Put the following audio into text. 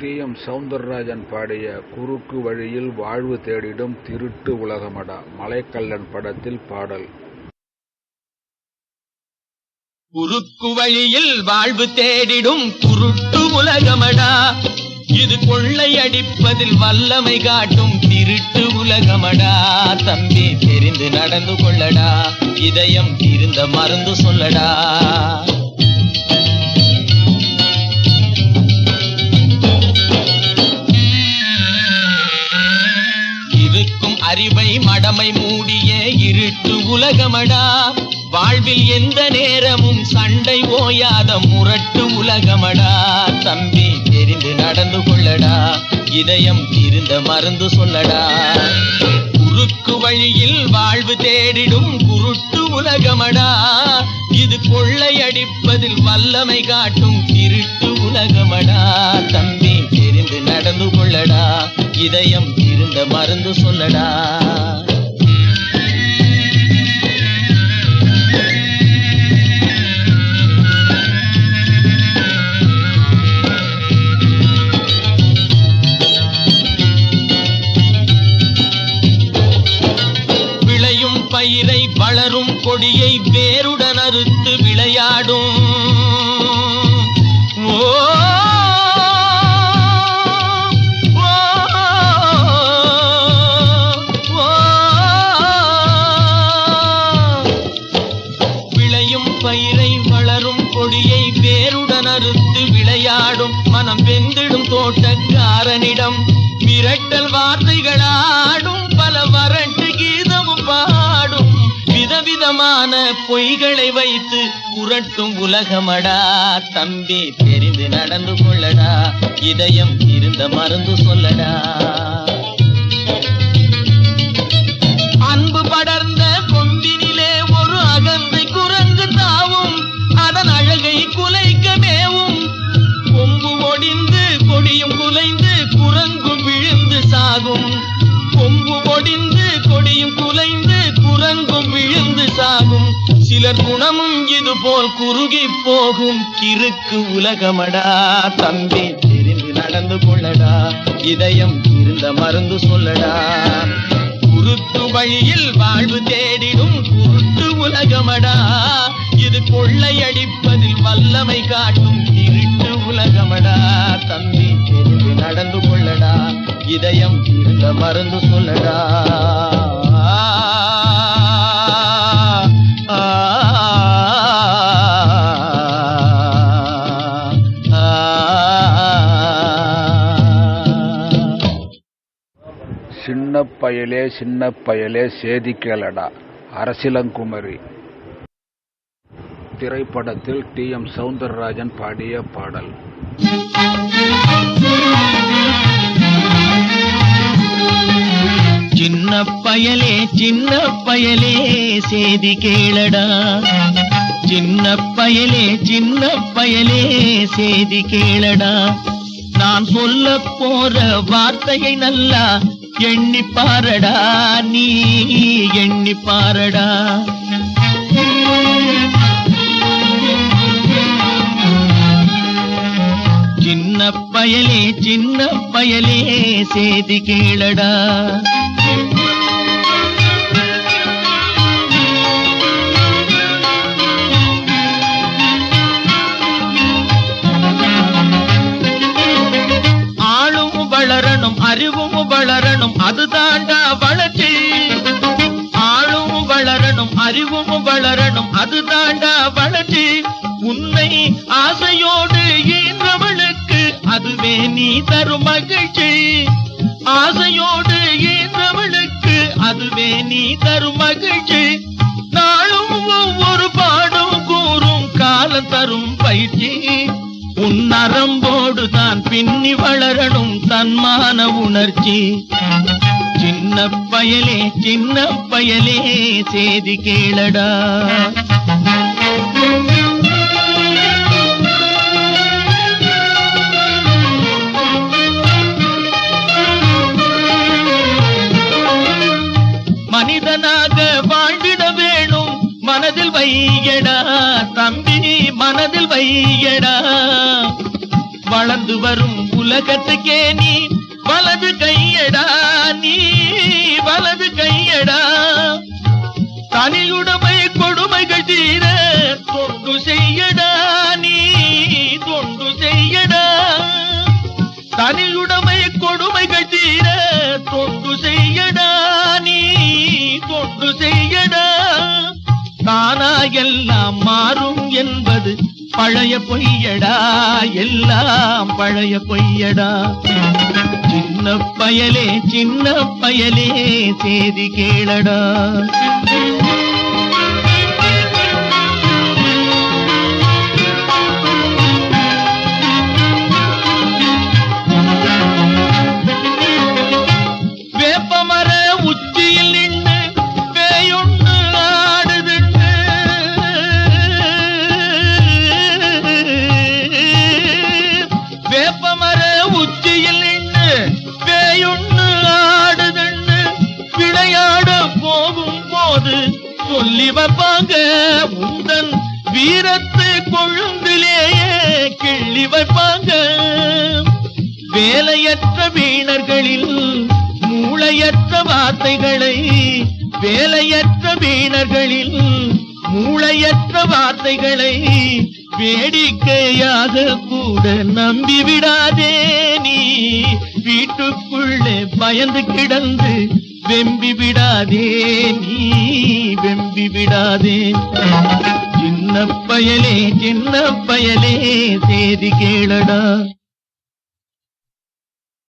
D M Soundararajan பாடிய குறுக்கு வழியில் வாழ்வு தேடிடும் திருட்டு உலகமடா மலைக்கல்லன் படத்தில் பாடல். குறுக்கு வழியில் வாழ்வு தேடிடும் குருட்டு உலகமடா இது கொள்ளை அடிப்பதில் வல்லமை காட்டும் திருட்டு உலகமடா. தம்பி தெரிந்து நடந்து கொள்ளடா இதயம் இருந்த மருந்து சொல்லடா. உலகமடா. வாழ்வில் எந்த நேரமும் சண்டை ஓயாத முரட்டு உலகமடா. தம்பி தெரிந்து நடந்து கொள்ளடா. இதயம் தீர்ந்த மருந்து சொல்லடா. குறுக்கு வழியில் வாழ்வு தேடிடும் குருட்டு உலகமடா. இது கொள்ளையடிப்பதில் வல்லமை காட்டும் திருட்டு உலகமடா. தம்பி தெரிந்து நடந்து கொள்ளடா. இதயம் தீர்ந்த மருந்து சொல்லடா. கொடியை வேருடன் அறுத்து விளையாடும். ஓ விளையும் பயிரை வளரும் கொடியை வேருடன் அறுத்து விளையாடும். மனம் வெந்திடும் தோட்டக்காரனிடம் மிரட்டல் வார்த்தைகளாடும் விதமான பொய்களை வைத்து புரட்டும் உலகமடா. தம்பி தெரிந்து நடந்து கொள்ளடா. இதயம் இருந்த மருந்து சொல்லடா. சிலர் குணமும் இது போல் குறுகி போகும் கிறுக்கு உலகமடா. தம்பி தெரிந்து நடந்து கொள்ளடா. இதயம் இருந்த மருந்து சொல்லடா. குருத்து வழியில் வாழ்வு தேடிடும் குருட்டு உலகமடா. இது கொள்ளையடிப்பதில் வல்லமை காட்டும் இருட்டு உலகமடா. தம்பி தெரிந்து நடந்து கொள்ளடா. இதயம் இருந்த மருந்து சொல்லடா. சின்ன பயலே சின்ன பயலே சேதி கேளடா அரசிலங்குமரி. திரைப்படத்தில் டி. எம். சவுந்தரராஜன் பாடிய பாடல். சின்ன பயலே சின்ன பயலே சேதி கேளடா சின்ன பயலே சின்ன பயலே சேதி கேளடா நான் சொல்ல போற வார்த்தையை நல்லா எண்ணி பாரடா நீ எண்ணி பாரடா சின்ன பயலே சின்ன பயலே சேதி கேளடா வளரணும் அறிவும் வளரணும் அதுதாண்டா வளர்ச்சி. ஆளும் வளரணும் அறிவும் வளரணும் அதுதாண்டா வளர்ச்சி. உன்னை ஆசையோடு ஈன்றவளுக்கு அதுவே நீ தரும் மகிழ்ச்சி. ஆசையோடு ஈன்றவளுக்கு அதுவே நீ தரும் மகிழ்ச்சி. நாளும் ஒவ்வொரு பாடும் கூறும் காலம் தரும் பயிற்சி. நரம்போடு தான் பின்னி வளரணும் தன்மான உணர்ச்சி. சின்ன பயலே சின்ன பயலே செய்தி கேளடா. மனதில் வையடா. வளர்ந்து வரும் உலகத்துக்கே நீ வலது கையடா நீ வலது கையடா. தனியுடைமை கொடுமைகள் தீர தொண்டு செய்யடா நீ தொண்டு செய்யடா. தனியுடைமை கொடுமைகள் தீர தொண்டு செய்யடா நீ தொண்டு செய்யடா. தானா எல்லாம் மாறும் பழைய பொய்யடா எல்லாம் பழைய பொய்யடா. சின்ன பயலே சின்ன பயலே செய்தி கேளடா. வைப்பாங்க உந்தன் வீரத்து கொழுந்திலேயே கிள்ளி வைப்பாங்க. வேலையற்ற வீணர்களில் மூளையற்ற வார்த்தைகளை வேலையற்ற வீணர்களில் மூளையற்ற வார்த்தைகளை வேடிக்கையாக கூட நம்பி விடாதே நீ. வீட்டுக்குள்ளே பயந்து கிடந்து வெம்பி விடாதே நீ. வெம்பி விடாதே. சின்ன பயலே சின்ன பயலே சேதி கேளடா.